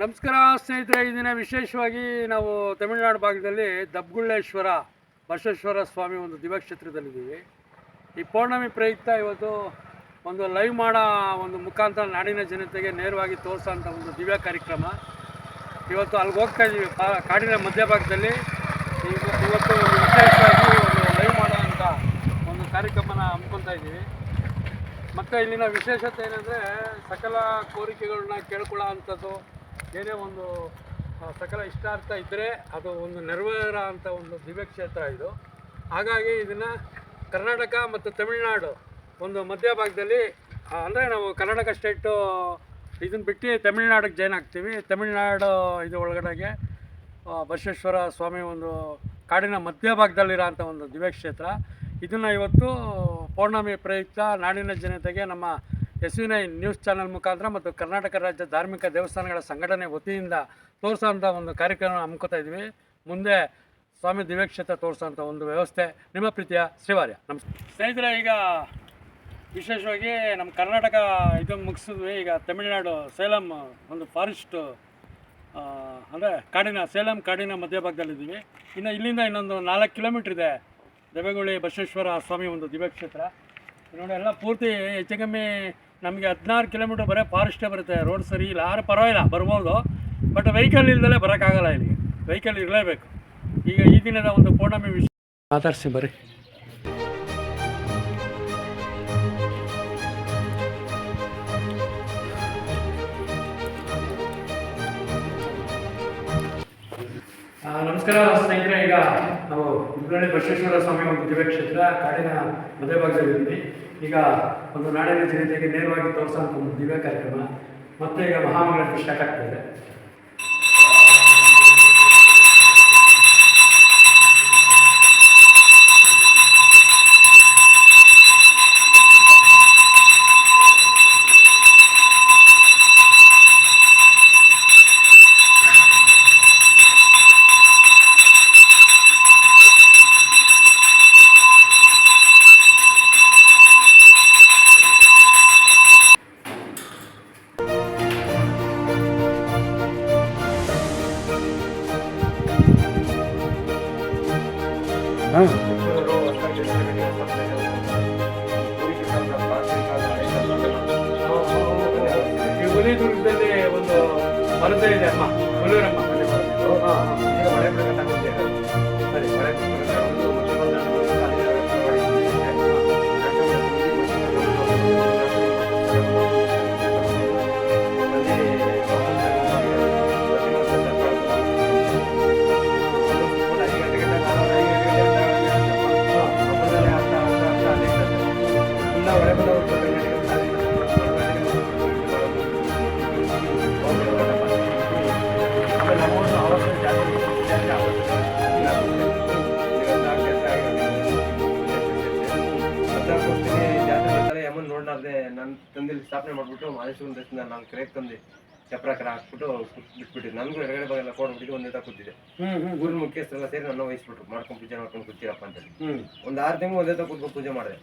ನಮಸ್ಕಾರ, ಸ್ನೇಹಿತರೆ, ಈ ದಿನ ವಿಶೇಷವಾಗಿ ನಾವು ತಮಿಳುನಾಡು ಭಾಗದಲ್ಲಿ ದಬ್ಗುಳ್ಳೇಶ್ವರ, ಬಸವೇಶ್ವರ ಸ್ವಾಮಿ ಒಂದು ದಿವ್ಯಕ್ಷೇತ್ರದಲ್ಲಿದ್ದೀವಿ ಈ ಪೌರ್ಣಮಿ ಪ್ರಯುಕ್ತ ಇವತ್ತು ಒಂದು ಲೈವ್ ಮಾಡೋ ಒಂದು ಮುಖಾಂತರ ನಾಡಿನ ಜನತೆಗೆ ನೇರವಾಗಿ ತೋರಿಸೋಂಥ ಒಂದು ದಿವ್ಯ ಕಾರ್ಯಕ್ರಮ. ಇವತ್ತು ಅಲ್ಲಿಗೆ ಹೋಗ್ತಾ ಇದ್ದೀವಿ ಕಾಡಿನ ಮಧ್ಯಭಾಗದಲ್ಲಿ. ಇವ- ಇವತ್ತು ವಿಶೇಷವಾಗಿ ಒಂದು ಲೈವ್ ಮಾಡೋ ಒಂದು ಕಾರ್ಯಕ್ರಮನ ಹಮ್ಮಿಕೊತಾ ಇದ್ದೀವಿ. ಮತ್ತು ಇಲ್ಲಿನ ವಿಶೇಷತೆ ಏನಂದರೆ, ಸಕಲ ಕೋರಿಕೆಗಳನ್ನ ಕೇಳ್ಕೊಳ್ಳೋ ಅಂಥದ್ದು ಏನೇ ಒಂದು ಸಕಲ ಇಷ್ಟಾರ್ಥ ಇದ್ದರೆ ಅದು ಒಂದು ನೆರವೇರ ಅಂತ ಒಂದು ದಿವ್ಯಕ್ಷೇತ್ರ ಇದು. ಹಾಗಾಗಿ ಇದನ್ನು ಕರ್ನಾಟಕ ಮತ್ತು ತಮಿಳುನಾಡು ಒಂದು ಮಧ್ಯಭಾಗದಲ್ಲಿ ಅಂದರೆ ನಾವು ಕರ್ನಾಟಕ ಸ್ಟೇಟು ಇದನ್ನು ಬಿಟ್ಟು ತಮಿಳ್ನಾಡಿಗೆ ಜಾಯ್ನ್ ಆಗ್ತೀವಿ. ತಮಿಳ್ನಾಡು ಇದು ಒಳಗಡೆಗೆ ಬಸವೇಶ್ವರ ಸ್ವಾಮಿ ಒಂದು ಕಾಡಿನ ಮಧ್ಯಭಾಗದಲ್ಲಿರೋಂಥ ಒಂದು ದಿವ್ಯಕ್ಷೇತ್ರ ಇದನ್ನು ಇವತ್ತು ಪೌರ್ಣಮಿ ಪ್ರಯುಕ್ತ ನಾಡಿನ ಜನತೆಗೆ ನಮ್ಮ ಎಸ್ ವಿ ನ್ಯೂಸ್ ಚಾನೆಲ್ ಮುಖಾಂತರ ಮತ್ತು ಕರ್ನಾಟಕ ರಾಜ್ಯ ಧಾರ್ಮಿಕ ದೇವಸ್ಥಾನಗಳ ಸಂಘಟನೆ ವತಿಯಿಂದ ತೋರಿಸೋಂಥ ಒಂದು ಕಾರ್ಯಕ್ರಮ ಹಮ್ಮಿಕೊತಾ ಇದ್ವಿ ಮುಂದೆ ಸ್ವಾಮಿ ದಿವ್ಯಕ್ಷೇತ್ರ ತೋರಿಸೋಂಥ ಒಂದು ವ್ಯವಸ್ಥೆ. ನಿಮ್ಮ ಪ್ರೀತಿಯ ಶ್ರೀವಾರ್ಯ. ನಮಸ್ಕಾರ ಸ್ನೇಹಿತರೆ, ಈಗ ವಿಶೇಷವಾಗಿ ನಮ್ಮ ಕರ್ನಾಟಕ ಇದು ಮುಗಿಸಿದ್ವಿ. ಈಗ ತಮಿಳುನಾಡು ಸೇಲಂ ಒಂದು ಫಾರೆಸ್ಟ್ ಅಂದರೆ ಕಾಡಿನ, ಸೇಲಂ ಕಾಡಿನ ಮಧ್ಯಭಾಗದಲ್ಲಿದ್ದೀವಿ ಇನ್ನು ಇಲ್ಲಿಂದ ಇನ್ನೊಂದು ನಾಲ್ಕು ಕಿಲೋಮೀಟ್ರ್ ಇದೆ ದೇವೇಗುಳಿ ಬಸವೇಶ್ವರ ಸ್ವಾಮಿ ಒಂದು ದಿವ್ಯಕ್ಷೇತ್ರ. ನೋಡಿ, ಎಲ್ಲ ಪೂರ್ತಿ ಹೆಚ್ಚು ಕಮ್ಮಿ ನಮಗೆ ಹದಿನಾರು ಕಿಲೋಮೀಟ್ರ್ ಬರೀ ಫಾರೆಸ್ಟೇ ಬರುತ್ತೆ ರೋಡ್ ಸರಿ ಇಲ್ಲ ಆದ್ರೆ ಪರವಾಗಿಲ್ಲ ಬರ್ಬೋದು. ಬಟ್ ವೆಹಿಕಲ್ ಇಲ್ದಲೇ ಬರೋಕ್ಕಾಗಲ್ಲ ಇಲ್ಲಿಗೆ ವೆಹಿಕಲ್ ಇರಲೇಬೇಕು. ಈಗ ಈ ದಿನದ ಒಂದು ಪೂರ್ಣಮಿ ವಿಷಯ ಮಾತಾಡ್ಸಿ ಬರ್ರಿ. ಆ, ನಮಸ್ಕಾರ ಸ್ನೇಹಿತರೆ ಈಗ ನಾವು ಉಗ್ರಳ್ಳಿ ಬಸವೇಶ್ವರ ಸ್ವಾಮಿ ಒಂದು ದಿವ್ಯಕ್ಷೇತ್ರ ಕಾಡಿನ ಮಧ್ಯಭಾಗದಲ್ಲಿದ್ದೀವಿ ಈಗ ಒಂದು ನಾಡಿನ ಜನತೆಗೆ ನೇರವಾಗಿ ತೋರಿಸೋ ಒಂದು ದಿವ್ಯ ಕಾರ್ಯಕ್ರಮ. ಮತ್ತೆ ಈಗ ಮಹಾಮಂಗಳ ಸ್ಟಾರ್ಟ್ ಆಗ್ತದೆ ಹಾಂ. ಈ ಹುಲಿದುರ್ಗದಲ್ಲಿ ಒಂದು ಮರದ ಇದೆ ಅಮ್ಮ ಹುಲೂರಮ್ಮ ಅಮ್ಮನ್ ನೋಡ್ಲಾರ್ದೆ ನನ್ನ ತಂದಿಲ್ಲಿ ಸ್ಥಾಪನೆ ಮಾಡಿಬಿಟ್ಟು ಮಾದೇಶ್ವರನ ದರ್ಶನ ನಾನು ಕರೆಕ್ಟ್ ತಂದೆ. ಚಪ್ರ ಕರ ಹಾಕ್ಬಿಟ್ಟು ಬಿಟ್ಬಿಟ್ಟಿದ್ದೆ. ನನಗೂ ಎಡಗಡೆ ಭಾಗ ಎಲ್ಲ ಕೊಡ್ಬಿಟ್ಟು ಒಂದೇ ಕೂತಿದ್ದೆ ಹ್ಞೂ ಹ್ಞೂ ಊರಿನ ಮುಖ್ಯಸ್ಥರೆಲ್ಲ ಸೇರಿ ನನ್ನ ವಹಿಸ್ಬಿಟ್ರು. ಮಾಡ್ಕೊಂಡು ಪೂಜೆ ಮಾಡ್ಕೊಂಡು ಕೂತಿರಪ್ಪ ಅಂತೇಳಿ. ಒಂದು ಆರು ತಿಂಗಳು ಒಂದೇ ಕೂತ್ಕೊಂಡು ಪೂಜೆ ಮಾಡಿದೆ.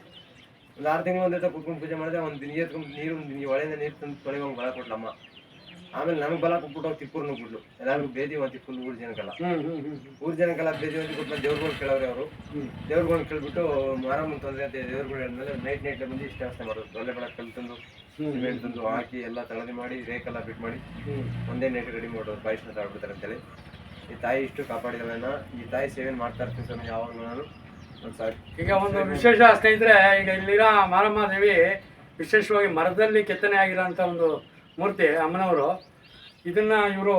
ಒಂದು ಆರು ತಿಂಗಳು ಒಂದೇ ಕುತ್ಕೊಂಡು ಪೂಜೆ ಮಾಡಿದೆ ಒಂದು ದಿನ ಎತ್ಕೊಂಡು ನೀರು ಈ ಹೊಳೆಯಿಂದ ನೀರು ತಂದು ತೊಳೆಗೆ ಬಲ ಕೊಟ್ಲಮ್ಮ. ಆಮೇಲೆ ನಮಗೆ ಬಲ ಕೊಟ್ಬಿಟ್ಟು ಅವ್ರು ತಿಪ್ಪೂರ್ನ ಬಿಡ್ಲು ಎಲ್ಲರಿಗೂ ಬೇದಿ ಒಂದು ಫುಲ್ ಊರು ಜನಕ್ಕೆಲ್ಲ. ಊರ್ ಜನಕ್ಕೆಲ್ಲ ಬೇದಿ ಒಂದು ಕೊಟ್ಟು ದೇವ್ರುಗಳು ಕೇಳವ್ರೆ ಅವರು. ದೇವ್ರುಗಳನ್ನ ಕೇಳ್ಬಿಟ್ಟು ಮಾರಮ್ಮನ ತೊಂದರೆ ಅಂತ ದೇವ್ರುಗಳು ಹೇಳಿದ್ಮೇಲೆ ನೈಟ್ ನೈಟ್ ಬಂದು ಇಷ್ಟ ವ್ಯವಸ್ಥೆ ಮಾಡೋದು. ಒಳ್ಳೆ ಬಳ ಕಲ್ ತಂದು ಸಿಮೆಂಟ್ ತಂದು ಹಾಕಿ ಎಲ್ಲ ತಳದಿ ಮಾಡಿ ರೇಕೆಲ್ಲ ಬಿಟ್ ಮಾಡಿ ಒಂದೇ ನೈಟ್ ರೆಡಿ ಮಾಡೋದು ಬಾಯಿಸ್ನ ತಾಡ್ಬಿಡ್ತಾರೆ ಅಂತೇಳಿ. ಈ ತಾಯಿ ಇಷ್ಟು ಕಾಪಾಡಿದವನ್ನ ಈ ತಾಯಿ ಸೇವೆ ಮಾಡ್ತಾ ಇರ್ತೀನಿ ಸ್ವಾಮಿ ಯಾವಾಗ ನಾನು. ಈಗ ಒಂದು ವಿಶೇಷ ಸ್ನೇಹಿತರೆ ಈಗ ಇಲ್ಲಿರೋ ಮಾರಮ್ಮ ದೇವಿ ವಿಶೇಷವಾಗಿ ಮರದಲ್ಲಿ ಕೆತ್ತನೆ ಆಗಿರೋಂಥ ಒಂದು ಮೂರ್ತಿ ಅಮ್ಮನವರು. ಇದನ್ನ ಇವರು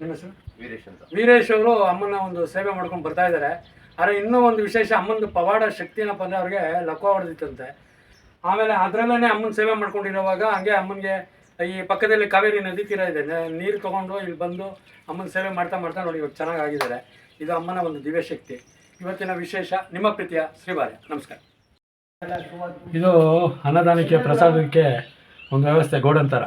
ನಿಮ್ಮ ಹೆಸರು? ವೀರೇಶ್ ಅಂತ. ವೀರೇಶ್ ಅವರು ಅಮ್ಮನ ಒಂದು ಸೇವೆ ಮಾಡ್ಕೊಂಡು ಬರ್ತಾ ಇದ್ದಾರೆ. ಆದರೆ ಇನ್ನೂ ಒಂದು ವಿಶೇಷ ಅಮ್ಮನ ಪವಾಡ ಶಕ್ತಿ ಏನಪ್ಪ ಅಂದರೆ ಅವ್ರಿಗೆ ಲಕ್ವ ಹೊಡೆದಿತ್ತಂತೆ. ಆಮೇಲೆ ಅದರಲ್ಲೇ ಅಮ್ಮನ ಸೇವೆ ಮಾಡ್ಕೊಂಡಿರೋವಾಗ ಹಂಗೆ ಅಮ್ಮನಿಗೆ ಈ ಪಕ್ಕದಲ್ಲಿ ಕಾವೇರಿ ನದಿ ತೀರ ಇದೆ. ನೀರು ತೊಗೊಂಡು ಇಲ್ಲಿ ಬಂದು ಅಮ್ಮನ ಸೇವೆ ಮಾಡ್ತಾ ಮಾಡ್ತಾ ನೋಡಿ ಇವಾಗ ಚೆನ್ನಾಗಿ ಆಗಿದ್ದಾರೆ. ಇದು ಅಮ್ಮನ ಒಂದು ದಿವ್ಯಶಕ್ತಿ ಇವತ್ತಿನ ವಿಶೇಷ ನಿಮ್ಮ ಪ್ರೀತಿಯ ಶ್ರೀವಾರ್ಯ ನಮಸ್ಕಾರ. ಇದು ಅನ್ನದಾನಕ್ಕೆ ಪ್ರಸಾದಕ್ಕೆ ಒಂದು ವ್ಯವಸ್ಥೆ ಗೋಡಂತರ.